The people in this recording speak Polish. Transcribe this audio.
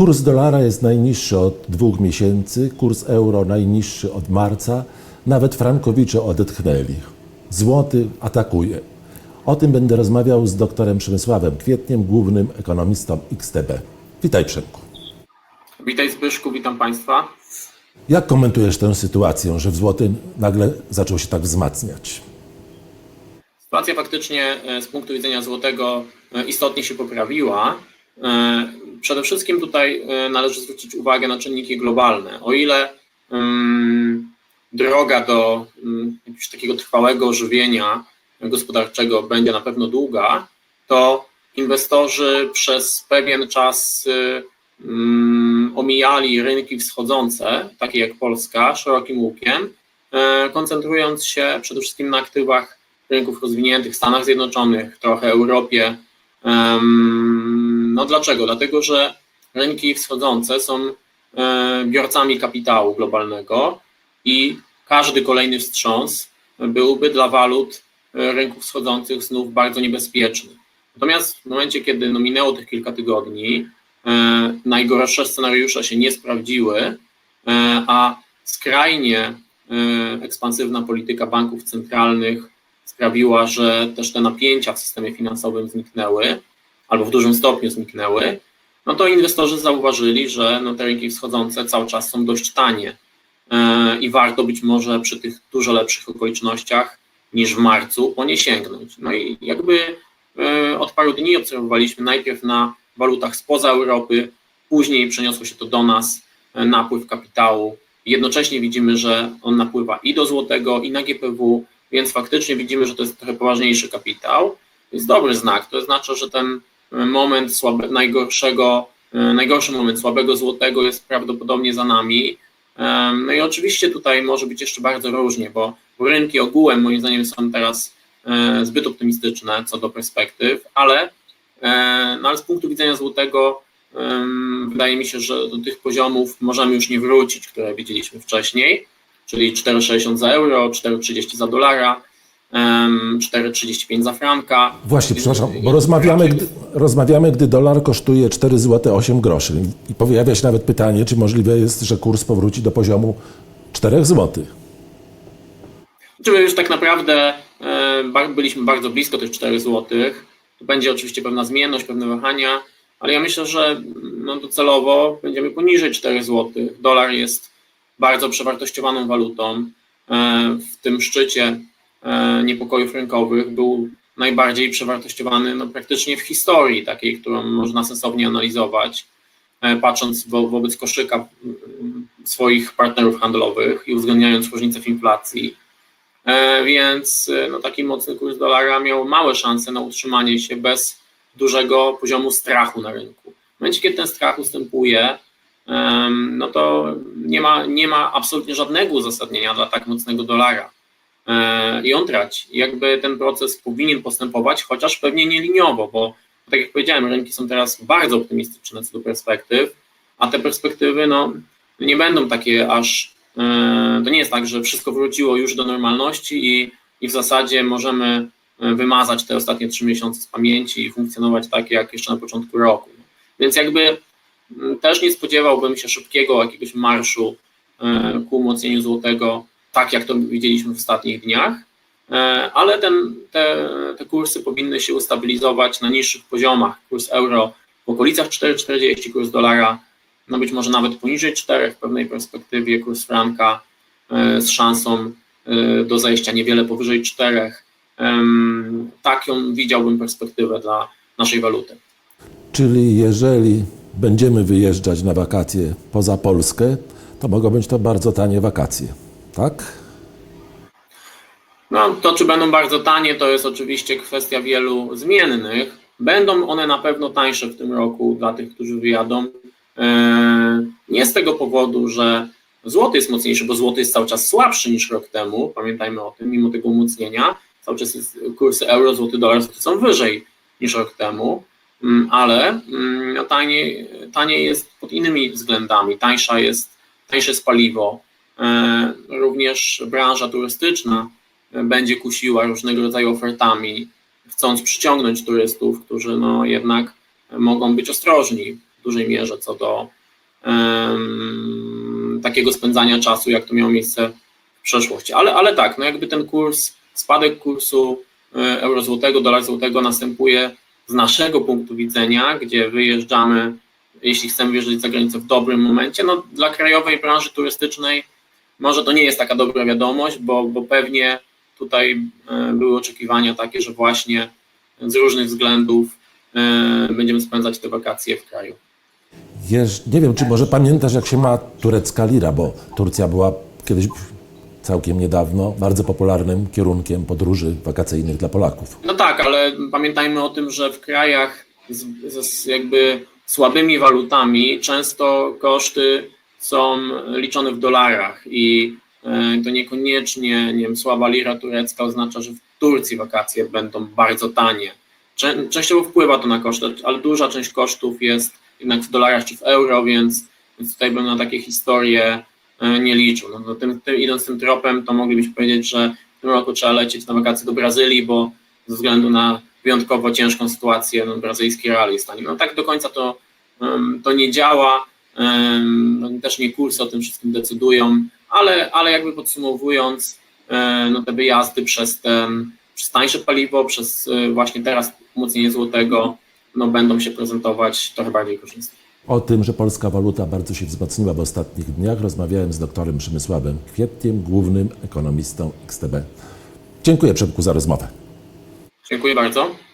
Kurs dolara jest najniższy od dwóch miesięcy, kurs euro najniższy od marca, nawet frankowicze odetchnęli. Złoty atakuje. O tym będę rozmawiał z doktorem Przemysławem Kwietniem, głównym ekonomistą XTB. Witaj Przemku. Witaj Zbyszku, witam Państwa. Jak komentujesz tę sytuację, że w złoty nagle zaczął się tak wzmacniać? Sytuacja faktycznie e, z punktu widzenia złotego e, istotnie się poprawiła. Przede wszystkim tutaj e, należy zwrócić uwagę na czynniki globalne. O ile mm, droga do mm, jakiegoś takiego trwałego ożywienia gospodarczego będzie na pewno długa, to inwestorzy przez pewien czas y, mm, omijali rynki wschodzące, takie jak Polska, szerokim łukiem, e, koncentrując się przede wszystkim na aktywach rynków rozwiniętych, Stanach Zjednoczonych, trochę Europie. No dlaczego? Dlatego, że rynki wschodzące są e, biorcami kapitału globalnego i każdy kolejny wstrząs byłby dla walut e, rynków wschodzących znów bardzo niebezpieczny. Natomiast w momencie, kiedy no minęło tych kilka tygodni, e, najgorsze scenariusze się nie sprawdziły, a skrajnie ekspansywna polityka banków centralnych sprawiła, że też te napięcia w systemie finansowym zniknęły, albo w dużym stopniu zniknęły, no to inwestorzy zauważyli, że no te rynki wschodzące cały czas są dość tanie e, i warto być może przy tych dużo lepszych okolicznościach niż w marcu po nie sięgnąć. No i jakby e, od paru dni obserwowaliśmy najpierw na walutach spoza Europy, później przeniosło się to do nas, e, napływ kapitału. Jednocześnie widzimy, że on napływa i do złotego, i na GPW, więc faktycznie widzimy, że to jest trochę poważniejszy kapitał. Jest dobry znak. To znaczy, że ten moment słabe, najgorszego, e, najgorszy moment słabego złotego jest prawdopodobnie za nami. E, No i oczywiście tutaj może być jeszcze bardzo różnie, bo rynki ogółem moim zdaniem są teraz e, zbyt optymistyczne co do perspektyw, ale, no ale z punktu widzenia złotego wydaje mi się, że do tych poziomów możemy już nie wrócić, które widzieliśmy wcześniej, czyli 4,60 za euro, 4,30 za dolara, 4,35 za franka. Właśnie, przepraszam, bo rozmawiamy, gdy, rozmawiamy, gdy dolar kosztuje 4 zł 8 groszy. I pojawia się nawet pytanie, czy możliwe jest, że kurs powróci do poziomu 4 zł. Czy już tak naprawdę e, byliśmy bardzo blisko tych 4 zł. Będzie oczywiście pewna zmienność, pewne wahania, ale ja myślę, że no, docelowo będziemy poniżej 4 zł. Dolar jest bardzo przewartościowaną walutą. E, w tym szczycie niepokojów rynkowych był najbardziej przewartościowany no, praktycznie w historii, takiej, którą można sensownie analizować, e, patrząc wo- wobec koszyka swoich partnerów handlowych i uwzględniając różnicę w inflacji. E, Więc e, no, taki mocny kurs dolara miał małe szanse na utrzymanie się bez dużego poziomu strachu na rynku. W momencie, kiedy ten strach ustępuje, no to nie ma, nie ma absolutnie żadnego uzasadnienia dla tak mocnego dolara. E, I on traci. Jakby ten proces powinien postępować, chociaż pewnie nie liniowo, bo tak jak powiedziałem, rynki są teraz bardzo optymistyczne co do perspektyw, a te perspektywy no, nie będą takie aż E, To nie jest tak, że wszystko wróciło już do normalności i, i w zasadzie możemy e, wymazać te ostatnie trzy miesiące z pamięci i funkcjonować tak jak jeszcze na początku roku. Więc jakby też nie spodziewałbym się szybkiego jakiegoś marszu ku umocnieniu złotego, tak jak to widzieliśmy w ostatnich dniach, E, ale ten, te, te kursy powinny się ustabilizować na niższych poziomach. Kurs euro w okolicach 4,40, kurs dolara no być może nawet poniżej 4 w pewnej perspektywie, kurs franka e, z szansą e, do zejścia niewiele powyżej 4. Em, Taką widziałbym perspektywę dla naszej waluty. Czyli jeżeli będziemy wyjeżdżać na wakacje poza Polskę, to mogą być to bardzo tanie wakacje, tak? No, to czy będą bardzo tanie, to jest oczywiście kwestia wielu zmiennych. Będą one na pewno tańsze w tym roku dla tych, którzy wyjadą. E, Nie z tego powodu, że złoty jest mocniejszy, bo złoty jest cały czas słabszy niż rok temu, pamiętajmy o tym, mimo tego umocnienia. Cały czas jest, kursy euro, złoty, dolar są wyżej niż rok temu, Mm, ale mm, no, taniej jest pod innymi względami. Tańsza jest, tańsze jest paliwo. E, Również branża turystyczna e, będzie kusiła różnego rodzaju ofertami, chcąc przyciągnąć turystów, którzy no jednak mogą być ostrożni w dużej mierze co do em, takiego spędzania czasu, jak to miało miejsce w przeszłości. Ale, ale tak, no jakby ten kurs, spadek kursu e, euro złotego, dolar złotego następuje z naszego punktu widzenia, gdzie wyjeżdżamy, jeśli chcemy wyjeżdżać za granicę w dobrym momencie, no dla krajowej branży turystycznej może to nie jest taka dobra wiadomość, bo, bo pewnie tutaj e, były oczekiwania takie, że właśnie z różnych względów e, będziemy spędzać te wakacje w kraju. Nie wiem, czy może pamiętasz, jak się ma turecka lira, bo Turcja była kiedyś całkiem niedawno bardzo popularnym kierunkiem podróży wakacyjnych dla Polaków. No tak, ale pamiętajmy o tym, że w krajach z, z jakby słabymi walutami często koszty są liczone w dolarach i e, to niekoniecznie, nie wiem, słaba lira turecka oznacza, że w Turcji wakacje będą bardzo tanie. Czę- Częściowo wpływa to na koszty, ale duża część kosztów jest jednak w dolarach czy w euro, więc, więc tutaj bym na takie historie e, nie liczył. No, no tym, tym, idąc tym tropem, to moglibyśmy powiedzieć, że w tym roku trzeba lecieć na wakacje do Brazylii, bo ze względu na wyjątkowo ciężką sytuację no, brazylijski real jest. No tak do końca to, to nie działa, no, też nie kursy o tym wszystkim decydują, ale, ale jakby podsumowując, e, no te wyjazdy przez ten, przez tańsze paliwo, przez e, właśnie teraz umocnienie złotego, no będą się prezentować trochę bardziej korzystnie. O tym, że polska waluta bardzo się wzmocniła w ostatnich dniach, rozmawiałem z doktorem Przemysławem Kwietkiem, głównym ekonomistą XTB. Dziękuję Przemku za rozmowę. Dziękuję bardzo.